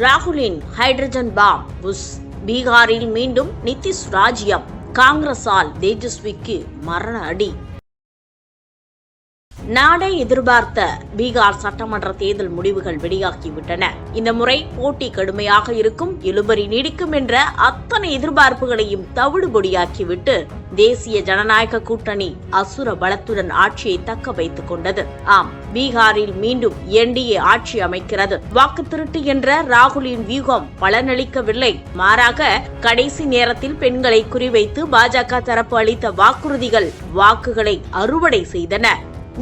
ராகுலின் hydrogen bomb push. பீகாரில் மீண்டும் நிதிஷ் ராஜ்யம். காங்கிரஸால் தேஜஸ்விக்கு மரண அடி. நாடே எதிர்பார்த்த பீகார் சட்டமன்ற தேர்தல் முடிவுகள் வெளியாகிவிட்டன. இந்த முறை போட்டி கடுமையாக இருக்கும் இழுபறி நீடிக்கும் என்ற அத்தனை எதிர்பார்ப்புகளையும் தவிடுபொடியாக்கிவிட்டு தேசிய ஜனநாயக கூட்டணி அசுர பலத்துடன் ஆட்சியை தக்க வைத்துக் கொண்டது. ஆம் பீகாரில் மீண்டும் என்டிஏ ஆட்சி அமைக்கிறது. வாக்கு திருட்டு என்ற ராகுலின் வியூகம் பலனளிக்கவில்லை. மாறாக கடைசி நேரத்தில் பெண்களை குறிவைத்து பாஜக தரப்பு அளித்த வாக்குறுதிகள் வாக்குகளை அறுவடை செய்தன.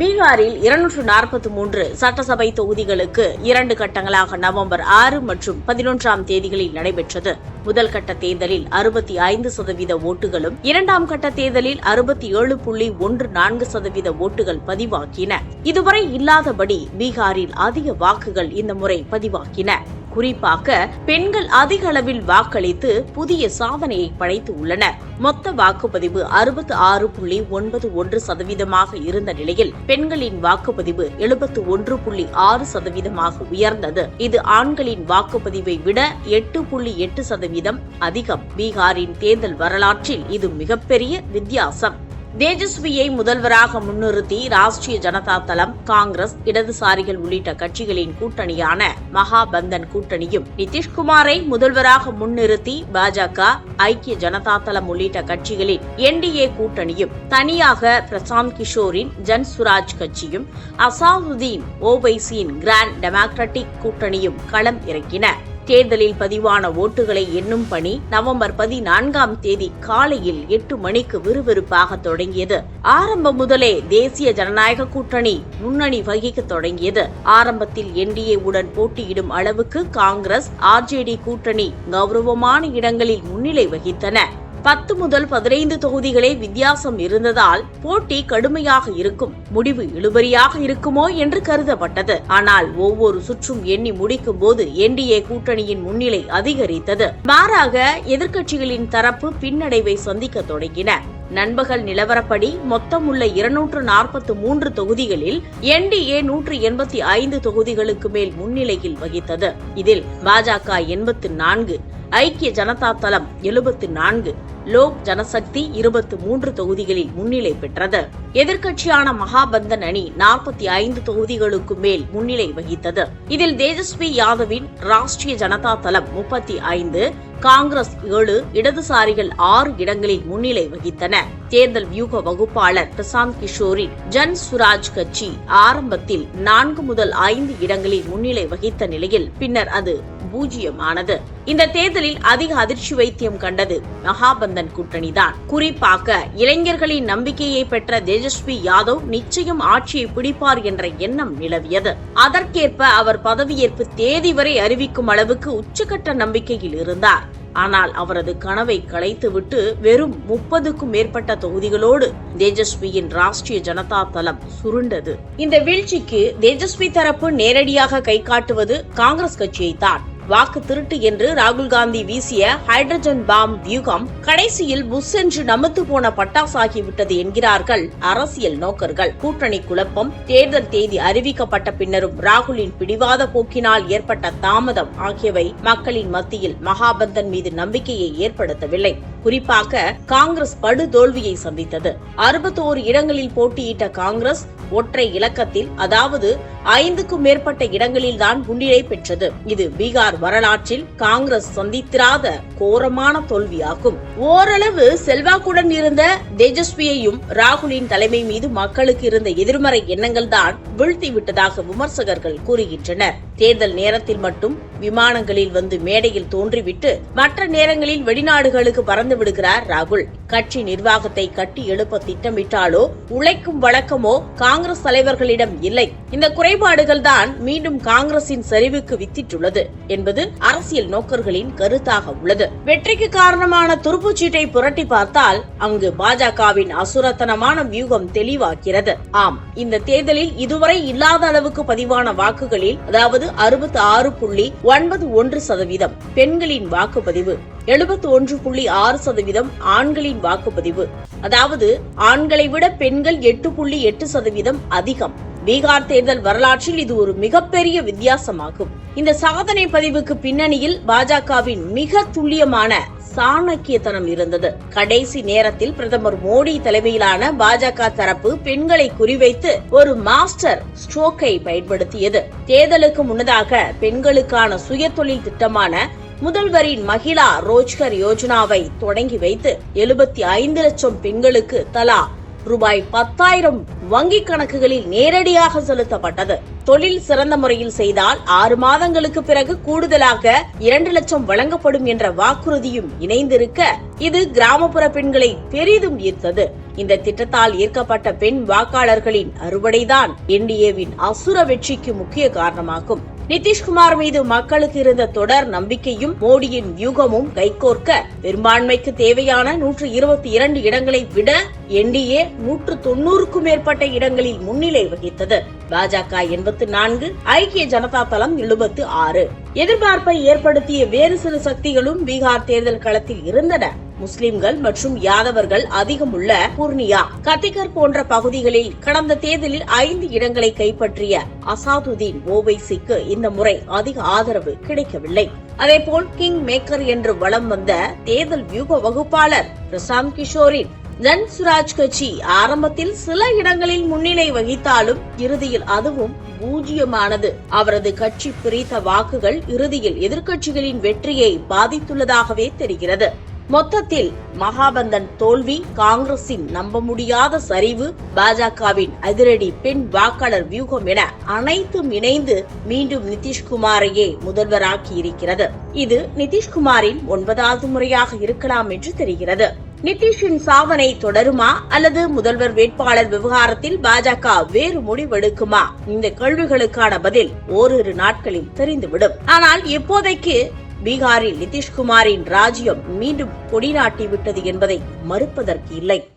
பீகாரில் இருநூற்று நாற்பத்தி மூன்று சட்டசபை தொகுதிகளுக்கு இரண்டு கட்டங்களாக நவம்பர் ஆறு மற்றும் பதினொன்றாம் தேதிகளில் நடைபெற்றது. முதல் கட்ட தேர்தலில் அறுபத்தி ஐந்து சதவீத ஓட்டுகளும் இரண்டாம் கட்ட தேர்தலில் அறுபத்தி ஏழு புள்ளி ஒன்று நான்கு சதவீத ஓட்டுகள் பதிவாகின. இதுவரை இல்லாதபடி பீகாரில் அதிக வாக்குகள் இந்த முறை பதிவாகின. குறிப்பாக பெண்கள் அதிக அளவில் வாக்களித்து புதிய சாதனையை படைத்து உள்ளனர். மொத்த வாக்குப்பதிவு அறுபத்து ஆறு புள்ளி ஒன்பது ஒன்று சதவீதமாக இருந்த நிலையில் பெண்களின் வாக்குப்பதிவு எழுபத்து ஒன்று புள்ளி ஆறு சதவீதமாக உயர்ந்தது. இது ஆண்களின் வாக்குப்பதிவை விட எட்டு புள்ளி எட்டு சதவீதம் அதிகம். பீகாரின் தேர்தல் வரலாற்றில் இது மிகப்பெரிய வித்தியாசம். தேஜஸ்வியை முதல்வராக முன்னிறுத்தி ராஷ்டிரிய ஜனதா தளம் காங்கிரஸ் இடதுசாரிகள் உள்ளிட்ட கட்சிகளின் கூட்டணியான மகாபந்தன் கூட்டணியும் நிதிஷ்குமாரை முதல்வராக முன்னிறுத்தி பாஜக ஐக்கிய ஜனதா தளம் உள்ளிட்ட கட்சிகளின் என்டிஏ கூட்டணியும் தனியாக பிரசாந்த் கிஷோரின் ஜன் சுராஜ் கட்சியும் அசாவுதீன் ஓவைசியின் கிராண்ட் டெமோக்ராட்டிக் கூட்டணியும் களம் இறக்கின. தேர்தலில் பதிவான ஓட்டுகளை எண்ணும் பணி நவம்பர் பதினான்காம் தேதி காலையில் எட்டு மணிக்கு விறுவிறுப்பாக தொடங்கியது. ஆரம்பம் முதலே தேசிய ஜனநாயக கூட்டணி முன்னணி வகிக்க தொடங்கியது. ஆரம்பத்தில் என்டிஏ உடன் போட்டியிடும் அளவுக்கு காங்கிரஸ் ஆர்ஜேடி கூட்டணி கௌரவமான இடங்களில் முன்னிலை வகித்தன. பத்து முதல் பதினைந்து தொகுதிகளே வித்தியாசம் இருந்ததால் போட்டி கடுமையாக இருக்கும். முடிவு இழுபறியாக இருக்குமோ என்று கருதப்பட்டது. ஆனால் ஒவ்வொரு சுற்றும் எண்ணி முடிக்கும் போது என்டிஏ கூட்டணியின் முன்னிலை அதிகரித்தது. மாறாக எதிர்க்கட்சிகளின் தரப்பு பின்னடைவை சந்திக்க தொடங்கின. நண்பகல் நிலவரப்படி மொத்தமுள்ள இருநூற்று நாற்பத்தி மூன்று தொகுதிகளில் என்டிஏ நூற்று எண்பத்தி ஐந்து தொகுதிகளுக்கு மேல் முன்னிலையில் வகித்தது. இதில் பாஜக எண்பத்து நான்கு ஐக்கிய ஜனதா தளம் எழுபத்து நான்கு லோக் ஜனசக்தி இருபத்தி மூன்று தொகுதிகளில் முன்னிலை பெற்றது. எதிர்க்கட்சியான மகாபந்தன் அணி நாற்பத்தி ஐந்து தொகுதிகளுக்கு மேல் முன்னிலை வகித்தது. இதில் தேஜஸ்வி யாதவின் ராஷ்டிரிய ஜனதா தளம் முப்பத்தி ஐந்து காங்கிரஸ் ஏழு இடதுசாரிகள் ஆறு இடங்களில் முன்னிலை வகித்தன. தேர்தல் வியூக வகுப்பாளர் பிரசாந்த் கிஷோரின் ஜன் சுராஜ் கட்சி ஆரம்பத்தில் நான்கு முதல் ஐந்து இடங்களில் முன்னிலை வகித்த நிலையில் பின்னர் அது பூஜ்ஜியமானது. இந்த தேர்தலில் அதிக அதிர்ச்சி வைத்தியம் கண்டது மகாபந்தன் கூட்டணிதான். குறிப்பாக இளைஞர்களின் நம்பிக்கையை பெற்ற தேஜஸ்வி யாதவ் நிச்சயம் ஆட்சியை பிடிப்பார் என்ற எண்ணம் நிலவியது. அதற்கேற்ப அவர் பதவியேற்பு தேதி வரை அறிவிக்கும் அளவுக்கு உச்சகட்ட நம்பிக்கையில் இருந்தார். ஆனால் அவரது கனவை களைத்துவிட்டு வெறும் முப்பதுக்கும் மேற்பட்ட தொகுதிகளோடு தேஜஸ்வியின் ராஷ்டிரிய ஜனதா தளம் சுருண்டது. இந்த வீழ்ச்சிக்கு தேஜஸ்வி தரப்பு நேரடியாக கை காட்டுவது காங்கிரஸ் கட்சியை தான் வாக்கு திருட்டு என்று ராகுல் காந்தி வீசிய ஹைட்ரஜன் பாம் வியூகம் கடைசியில் புஷ் என்று நமத்து போன பட்டாசாகிவிட்டது என்கிறார்கள் அரசியல் நோக்கர்கள். கூட்டணி குழப்பம் தேர்தல் தேதி அறிவிக்கப்பட்ட பின்னரும் ராகுலின் பிடிவாத போக்கினால் ஏற்பட்ட தாமதம் ஆகியவை மக்களின் மத்தியில் மகாபந்தன் மீது நம்பிக்கையை ஏற்படுத்தவில்லை. குறிப்பாக காங்கிரஸ் படு தோல்வியை சந்தித்தது. அறுபத்தோரு இடங்களில் போட்டியிட்ட காங்கிரஸ் ஒற்றை இலக்கத்தில் அதாவது ஐந்துக்கும் மேற்பட்ட இடங்களில் தான் முன்னிலை பெற்றது. இது பீகார் வரலாற்றில் காங்கிரஸ் சந்தித்திராத கோரமான தோல்வியாகும். ஓரளவு செல்வாக்குடன் இருந்த தேஜஸ்வியையும் ராகுலின் தலைமை மீது மக்களுக்கு இருந்த எதிர்மறை எண்ணங்கள் தான் வீழ்த்தி விட்டதாக விமர்சகர்கள் கூறுகின்றனர். தேர்தல் நேரத்தில் மட்டும் விமானங்களில் வந்து மேடையில் தோன்றிவிட்டு மற்ற நேரங்களில் வெளிநாடுகளுக்கு பறந்து விடுகிறார் ராகுல். கட்சி நிர்வாகத்தை கட்டி எழுப்ப திட்டமிட்டாலோ உழைக்கும் வழக்கமோ காங்கிரஸ் தலைவர்களிடம் இல்லை. இந்த குறைபாடுகள் தான் மீண்டும் காங்கிரசின் சரிவுக்கு வித்திட்டுள்ளது என்பது அரசியல் நோக்கர்களின் கருத்தாக உள்ளது. வெற்றிக்கு காரணமான துருப்புச்சீட்டை புரட்டி பார்த்தால் அங்கு பாஜகவின் அசுரத்தனமான வியூகம் தெளிவாகிறது. ஆம் இந்த தேர்தலில் இதுவரை இல்லாத அளவுக்கு பதிவான வாக்குகளில் அதாவது அறுபத்தி ஆறு புள்ளி ஒன்பது ஒன்று சதவீதம். பெண்களின் வாக்குப்பதிவு. எழுபத்தி ஒன்று புள்ளி ஆறு சதவீதம் ஆண்களின் வாக்குப்பதிவு. அதாவது ஆண்களை விட பெண்கள் எட்டு புள்ளி எட்டு சதவீதம் அதிகம். பீகார் தேர்தல் வரலாற்றில் இது ஒரு மிகப்பெரிய வித்தியாசமாகும். இந்த சாதனை பதிவுக்கு பின்னணியில் பாஜகவின் மிக துல்லியமான சாணக்கியத்தனம் இருந்தது. கடைசி நேரத்தில் பிரதமர் மோடி தலைமையிலான பாஜக தரப்பு பெண்களை குறிவைத்து ஒரு மாஸ்டர் ஸ்ட்ரோக்கை பயன்படுத்தியது. தேர்தலுக்கு முன்னதாக பெண்களுக்கான சுயதொழில் திட்டமான முதல்வரின் மகிழா ரோஜ்கர் யோஜனாவை தொடங்கி வைத்து எழுபத்தி ஐந்து லட்சம் பெண்களுக்கு தலா ரூபாய் பத்தாயிரம் வங்கிக் கணக்குகளில் நேரடியாக செலுத்தப்பட்டது. தொழில் சிறந்த முறையில் செய்தால் ஆறு மாதங்களுக்கு பிறகு கூடுதலாக இரண்டு லட்சம் வழங்கப்படும் என்ற வாக்குறுதியும் இணைந்திருக்க இது கிராமப்புற பெண்களை பெரிதும் ஈர்த்தது. இந்த திட்டத்தால் ஈர்க்கப்பட்ட பெண் வாக்காளர்களின் அறுவடைதான் என்டிஏவின் அசுர வெற்றிக்கு முக்கிய காரணமாகும். நிதிஷ்குமார் மீது மக்களுக்கு இருந்த தொடர் நம்பிக்கையும் மோடியின் வியூகமும் கைகோர்க்க பெரும்பான்மைக்கு தேவையான நூற்று இருபத்தி இரண்டு இடங்களை விட என்டிஏ நூற்று தொன்னூறுக்கும் மேற்பட்ட இடங்களில் முன்னிலை வகித்தது. பாஜக எண்பத்து நான்கு ஐக்கிய ஜனதா தளம் எழுபத்து ஆறு. எதிர்பார்ப்பை ஏற்படுத்திய வேறு சில சக்திகளும் பீகார் தேர்தல் களத்தில் இருந்தன. முஸ்லிம்கள் மற்றும் யாதவர்கள் அதிகம் உள்ள பூர்ணியா கத்திகர் போன்ற பகுதிகளில் கடந்த தேர்தலில் ஐந்து இடங்களை கைப்பற்றிய அசாதுதீன் ஓவைசிக்கு இந்த முறை அதிக ஆதரவு கிடைக்கவில்லை. அதேபோல் கிங் மேக்கர் என்று வலம் வந்த தேர்தல் வியூக வகுப்பாளர் பிரசாந்த் கிஷோரின் ஜன் சுராஜ் கட்சி ஆரம்பத்தில் சில இடங்களில் முன்னிலை வகித்தாலும் இறுதியில் அதுவும் பூஜ்ஜியமானது அவரது கட்சி பிரித்த வாக்குகள் இறுதியில் எதிர்க்கட்சிகளின் வெற்றியை பாதித்துள்ளதாகவே தெரிகிறது. மொத்தத்தில் மகாபந்தன் தோல்வி காங்கிரசின் நம்ப முடியாத சரிவு பாஜகவின் அதிரடி பெண் வாக்காளர் வியூகம் என அனைத்தும் இணைந்து மீண்டும் நிதிஷ்குமாரையே முதல்வராக்கி இருக்கிறது இது நிதிஷ்குமாரின் ஒன்பதாவது முறையாக இருக்கலாம் என்று தெரிகிறது. நிதிஷின் சாதனை தொடருமா அல்லது முதல்வர் வேட்பாளர் விவகாரத்தில் பாஜக வேறு முடிவெடுக்குமா? இந்த கேள்விகளுக்கான பதில் ஓரிரு நாட்களில் தெரிந்துவிடும். ஆனால் இப்போதைக்கு பீகாரில் நிதிஷ்குமாரின் ராஜ்யம் மீண்டும் கொடிநாட்டி விட்டது என்பதை மறுப்பதற்கு இல்லை.